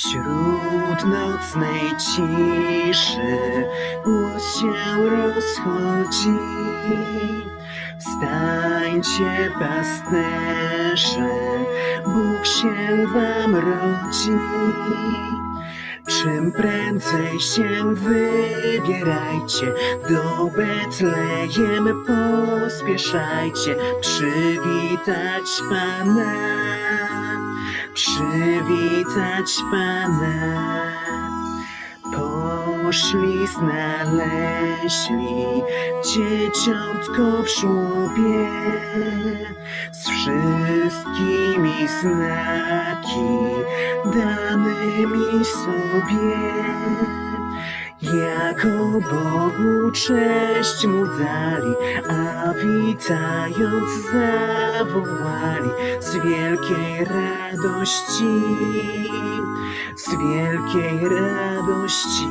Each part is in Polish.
Wśród nocnej ciszy głos się rozchodzi. Wstańcie, pasterze, Bóg się wam rodzi. Czym prędzej się wybierajcie, do Betlejem pospieszajcie, przywitać Pana, przywitać Pana. Poszli, znaleźli dzieciątko w żłobie z wszystkimi znaki danymi sobie. Jako Bogu cześć mu dali, a witając zawołali z wielkiej radości, z wielkiej radości.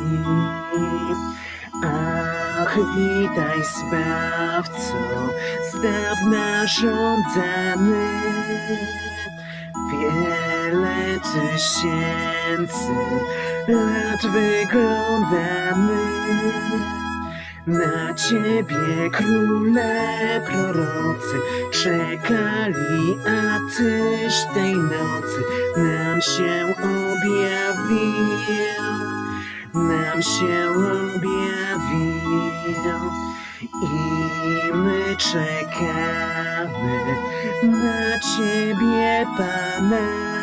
Ach, witaj Zbawco, z dawna żądany. Wiele tysięcy lat wyglądamy na Ciebie, Króle prorocy, czekali, a Tyś tej nocy nam się objawił, nam się objawił. I my czekamy na Ciebie, Pana.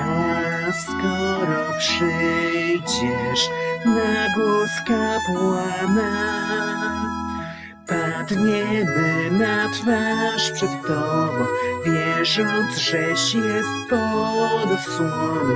A skoro przyjdziesz na głos kapłana, padniemy na twarz przed Tobą, wierząc, żeś jest pod osłoną